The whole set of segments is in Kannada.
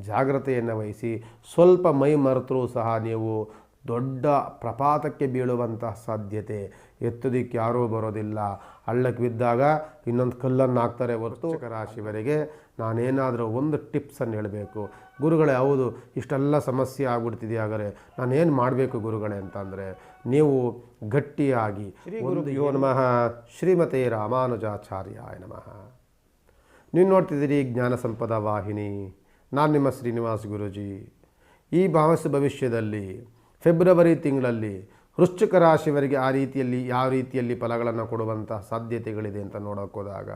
ಜಾಗ್ರತೆಯನ್ನು ವಹಿಸಿ ಸ್ವಲ್ಪ ಮೈ ಮರೆತರೂ ಸಹ ನೀವು ದೊಡ್ಡ ಪ್ರಪಾತಕ್ಕೆ ಬೀಳುವಂತಹ ಸಾಧ್ಯತೆ. ಎತ್ತದಿಕ್ಕೆ ಯಾರೂ ಬರೋದಿಲ್ಲ. ಹಳ್ಳಕ್ಕೆ ಬಿದ್ದಾಗ ಇನ್ನೊಂದು ಕಲ್ಲನ್ನು ಹಾಕ್ತಾರೆ ಹೊರತು ರಾಶಿವರೆಗೆ ನಾನೇನಾದರೂ ಒಂದು ಟಿಪ್ಸನ್ನು ಹೇಳಬೇಕು. ಗುರುಗಳೇ ಹೌದು ಇಷ್ಟೆಲ್ಲ ಸಮಸ್ಯೆ ಆಗ್ಬಿಡ್ತಿದೆ ಆದರೆ ನಾನೇನು ಮಾಡಬೇಕು ಗುರುಗಳೇ ಅಂತಂದರೆ ನೀವು ಗಟ್ಟಿಯಾಗಿ ಒಂದು ಯೋ ನಮಃ ಶ್ರೀಮತಿ ರಾಮಾನುಜಾಚಾರ್ಯಾಯ ನಮಃ. ನೀವು ನೋಡ್ತಿದ್ದೀರಿ ಜ್ಞಾನ ಸಂಪದ ವಾಹಿನಿ. ನಾನು ನಿಮ್ಮ ಶ್ರೀನಿವಾಸ್ ಗುರುಜಿ. ಈ ಭಾವಸ ಭವಿಷ್ಯದಲ್ಲಿ ಫೆಬ್ರವರಿ ತಿಂಗಳಲ್ಲಿ ವೃಶ್ಚಿಕ ರಾಶಿಯವರಿಗೆ ಆ ರೀತಿಯಲ್ಲಿ, ಯಾವ ರೀತಿಯಲ್ಲಿ ಫಲಗಳನ್ನು ಕೊಡುವಂಥ ಸಾಧ್ಯತೆಗಳಿದೆ ಅಂತ ನೋಡೋಕ್ಕೋದಾಗ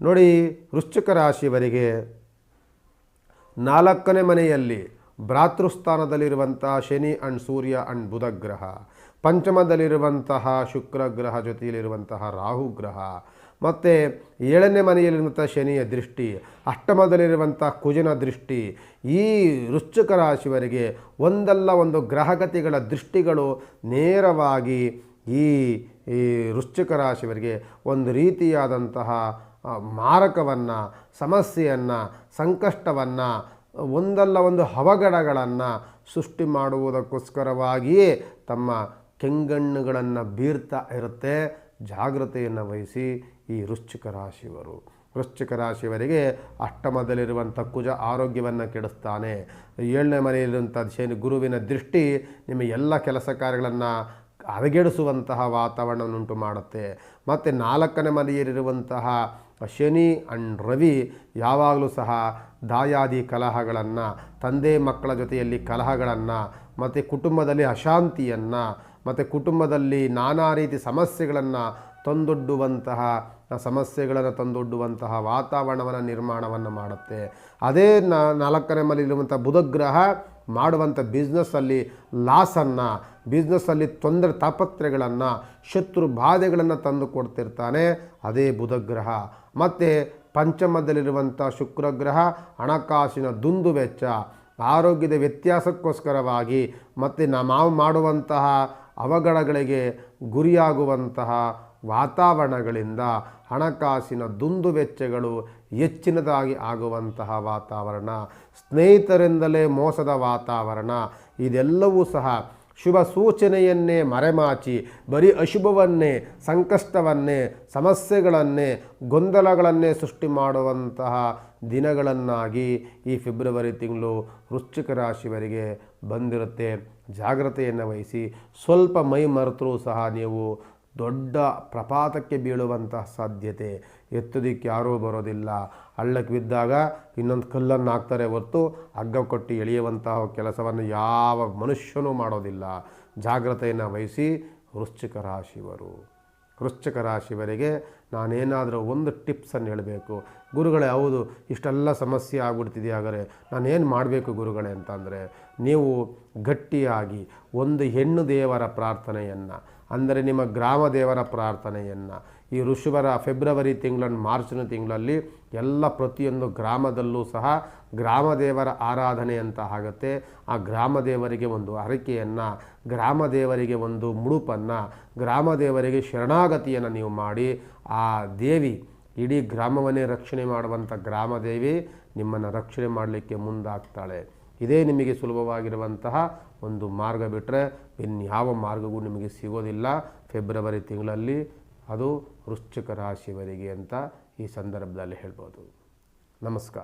ನೋಡಿ ವೃಶ್ಚಿಕ ರಾಶಿಯವರಿಗೆ ನಾಲ್ಕನೇ ಮನೆಯಲ್ಲಿ ಭ್ರಾತೃಸ್ಥಾನದಲ್ಲಿರುವಂತಹ ಶನಿ ಅಂಡ್ ಸೂರ್ಯ ಅಂಡ್ ಬುಧ ಗ್ರಹ, ಪಂಚಮದಲ್ಲಿರುವಂತಹ ಶುಕ್ರ ಗ್ರಹ ಜೊತೆಯಲ್ಲಿರುವಂತಹ ರಾಹು ಗ್ರಹ ಮತ್ತು ಏಳನೇ ಮನೆಯಲ್ಲಿರುವಂಥ ಶನಿಯ ದೃಷ್ಟಿ ಅಷ್ಟಮದಲ್ಲಿರುವಂಥ ಕುಜನ ದೃಷ್ಟಿ, ಈ ವೃಶ್ಚಿಕ ರಾಶಿಯವರಿಗೆ ಒಂದಲ್ಲ ಒಂದು ಗ್ರಹಗತಿಗಳ ದೃಷ್ಟಿಗಳು ನೇರವಾಗಿ ಈ ಈ ವೃಶ್ಚಿಕ ರಾಶಿಯವರಿಗೆ ಒಂದು ರೀತಿಯಾದಂತಹ ಮಾರಕವನ್ನು, ಸಮಸ್ಯೆಯನ್ನು, ಸಂಕಷ್ಟವನ್ನು, ಒಂದಲ್ಲ ಒಂದು ಅವಘಡಗಳನ್ನು ಸೃಷ್ಟಿ ಮಾಡುವುದಕ್ಕೋಸ್ಕರವಾಗಿಯೇ ತಮ್ಮ ಕೆಂಗಣ್ಣುಗಳನ್ನು ಬೀರ್ತಾ ಇರುತ್ತೆ. ಜಾಗ್ರತೆಯನ್ನು ವಹಿಸಿ ಈ ವೃಶ್ಚಿಕ ರಾಶಿಯವರು. ವೃಶ್ಚಿಕ ರಾಶಿಯವರಿಗೆ ಅಷ್ಟಮದಲ್ಲಿರುವಂಥ ಕುಜ ಆರೋಗ್ಯವನ್ನು ಕೆಡಿಸ್ತಾನೆ. ಏಳನೇ ಮನೆಯಲ್ಲಿರುವಂಥ ಶನಿ ಗುರುವಿನ ದೃಷ್ಟಿ ನಿಮ್ಮ ಎಲ್ಲ ಕೆಲಸ ಕಾರ್ಯಗಳನ್ನು ಹದಗೆಡಿಸುವಂತಹ ವಾತಾವರಣವನ್ನುಂಟು ಮಾಡುತ್ತೆ. ಮತ್ತು ನಾಲ್ಕನೇ ಮನೆಯಲ್ಲಿರುವಂತಹ ಶನಿ ಅಂಡ್ ರವಿ ಯಾವಾಗಲೂ ಸಹ ದಾಯಾದಿ ಕಲಹಗಳನ್ನು, ತಂದೆ ಮಕ್ಕಳ ಜೊತೆಯಲ್ಲಿ ಕಲಹಗಳನ್ನು, ಮತ್ತು ಕುಟುಂಬದಲ್ಲಿ ಅಶಾಂತಿಯನ್ನು ಮತ್ತು ಕುಟುಂಬದಲ್ಲಿ ನಾನಾ ರೀತಿ ಸಮಸ್ಯೆಗಳನ್ನು ತಂದೊಡ್ಡುವಂತಹ ಸಮಸ್ಯೆಗಳನ್ನು ತಂದೊಡ್ಡುವಂತಹ ವಾತಾವರಣವನ್ನು ನಿರ್ಮಾಣವನ್ನು ಮಾಡುತ್ತೆ. ಅದೇ ನಾಲ್ಕನೇ ಮನೆಯಲ್ಲಿರುವಂಥ ಬುಧಗ್ರಹ ಮಾಡುವಂಥ ಬಿಸ್ನೆಸ್ಸಲ್ಲಿ ಲಾಸನ್ನು ಬಿಸ್ನೆಸ್ಸಲ್ಲಿ ತೊಂದರೆ ತಾಪತ್ರೆಗಳನ್ನು ಶತ್ರು ಬಾಧೆಗಳನ್ನು ತಂದು ಕೊಡ್ತಿರ್ತಾನೆ ಅದೇ ಬುಧಗ್ರಹ. ಮತ್ತು ಪಂಚಮದಲ್ಲಿರುವಂಥ ಶುಕ್ರಗ್ರಹ ಹಣಕಾಸಿನ ದುಂದು ವೆಚ್ಚ ಆರೋಗ್ಯದ ವ್ಯತ್ಯಾಸಕ್ಕೋಸ್ಕರವಾಗಿ ಮತ್ತು ನಾವು ಮಾಡುವಂತಹ ಅವಘಡಗಳಿಗೆ ಗುರಿಯಾಗುವಂತಹ ವಾತಾವರಣಗಳಿಂದ ಹಣಕಾಸಿನ ದುಂದು ವೆಚ್ಚಗಳು ಹೆಚ್ಚಿನದಾಗಿ ಆಗುವಂತಹ ವಾತಾವರಣ ಸ್ನೇಹಿತರಿಂದಲೇ ಮೋಸದ ವಾತಾವರಣ ಇದೆಲ್ಲವೂ ಸಹ ಶುಭ ಸೂಚನೆಯನ್ನೇ ಮರೆಮಾಚಿ, ಬರೀ ಅಶುಭವನ್ನೇ, ಸಂಕಷ್ಟವನ್ನೇ, ಸಮಸ್ಯೆಗಳನ್ನೇ, ಗೊಂದಲಗಳನ್ನೇ ಸೃಷ್ಟಿ ಮಾಡುವಂತಹ ದಿನಗಳನ್ನಾಗಿ ಈ ಫೆಬ್ರವರಿ ತಿಂಗಳು ವೃಶ್ಚಿಕ ರಾಶಿವರಿಗೆ ಬಂದಿರುತ್ತೆ. ಜಾಗ್ರತೆಯನ್ನು ವಹಿಸಿ, ಸ್ವಲ್ಪ ಮೈ ಮರೆತರೂ ಸಹ ನೀವು ದೊಡ್ಡ ಪ್ರಪಾತಕ್ಕೆ ಬೀಳುವಂತಹ ಸಾಧ್ಯತೆ. ಎತ್ತದಿಕ್ಕೆ ಯಾರೂ ಬರೋದಿಲ್ಲ. ಹಳ್ಳಕ್ಕೆ ಬಿದ್ದಾಗ ಇನ್ನೊಂದು ಕಲ್ಲನ್ನು ಹಾಕ್ತಾರೆ ಹೊರತು ಹಗ್ಗ ಕೊಟ್ಟು ಎಳೆಯುವಂತಹ ಕೆಲಸವನ್ನು ಯಾವ ಮನುಷ್ಯನೂ ಮಾಡೋದಿಲ್ಲ. ಜಾಗ್ರತೆಯನ್ನು ವಹಿಸಿ ವೃಶ್ಚಿಕ ರಾಶಿಯವರು. ವೃಶ್ಚಿಕ ರಾಶಿಯವರಿಗೆ ನಾನೇನಾದರೂ ಒಂದು ಟಿಪ್ಸನ್ನು ಹೇಳಬೇಕು. ಗುರುಗಳೇ, ಹೌದು, ಇಷ್ಟೆಲ್ಲ ಸಮಸ್ಯೆ ಆಗ್ಬಿಡ್ತಿದೆ ಹಾಗಾದರೆ ನಾನೇನು ಮಾಡಬೇಕು ಗುರುಗಳೇ ಅಂತಂದರೆ ನೀವು ಗಟ್ಟಿಯಾಗಿ ಒಂದು ಹೆಣ್ಣು ದೇವರ ಪ್ರಾರ್ಥನೆಯನ್ನು, ಅಂದರೆ ನಿಮ್ಮ ಗ್ರಾಮ ದೇವರ ಪ್ರಾರ್ಥನೆಯನ್ನು, ಈ ಋಷಭರ ಫೆಬ್ರವರಿ ತಿಂಗಳನ್ನು ಮಾರ್ಚ್ನ ತಿಂಗಳಲ್ಲಿ ಎಲ್ಲ ಪ್ರತಿಯೊಂದು ಗ್ರಾಮದಲ್ಲೂ ಸಹ ಗ್ರಾಮ ದೇವರ ಆರಾಧನೆ ಅಂತ ಆಗುತ್ತೆ. ಆ ಗ್ರಾಮ ದೇವರಿಗೆ ಒಂದು ಹರಕೆಯನ್ನು ಗ್ರಾಮ ದೇವರಿಗೆ ಒಂದು ಮುಡುಪನ್ನು, ಗ್ರಾಮ ದೇವರಿಗೆ ಶರಣಾಗತಿಯನ್ನು ನೀವು ಮಾಡಿ ಆ ದೇವಿ ಇಡೀ ಗ್ರಾಮವನ್ನೇ ರಕ್ಷಣೆ ಮಾಡುವಂಥ ಗ್ರಾಮ ದೇವಿ ನಿಮ್ಮನ್ನು ರಕ್ಷಣೆ ಮಾಡಲಿಕ್ಕೆ ಮುಂದಾಗ್ತಾಳೆ. ಇದೇ ನಿಮಗೆ ಸುಲಭವಾಗಿರುವಂತಹ ಒಂದು ಮಾರ್ಗ ಬಿಟ್ಟರೆ ಇನ್ಯಾವ ಮಾರ್ಗವೂ ನಿಮಗೆ ಸಿಗೋದಿಲ್ಲ. ಫೆಬ್ರವರಿ ತಿಂಗಳಲ್ಲಿ ಅದು ವೃಶ್ಚಿಕ ರಾಶಿಯವರಿಗೆ ಅಂತ ಈ ಸಂದರ್ಭದಲ್ಲಿ ಹೇಳ್ಬೋದು. ನಮಸ್ಕಾರ.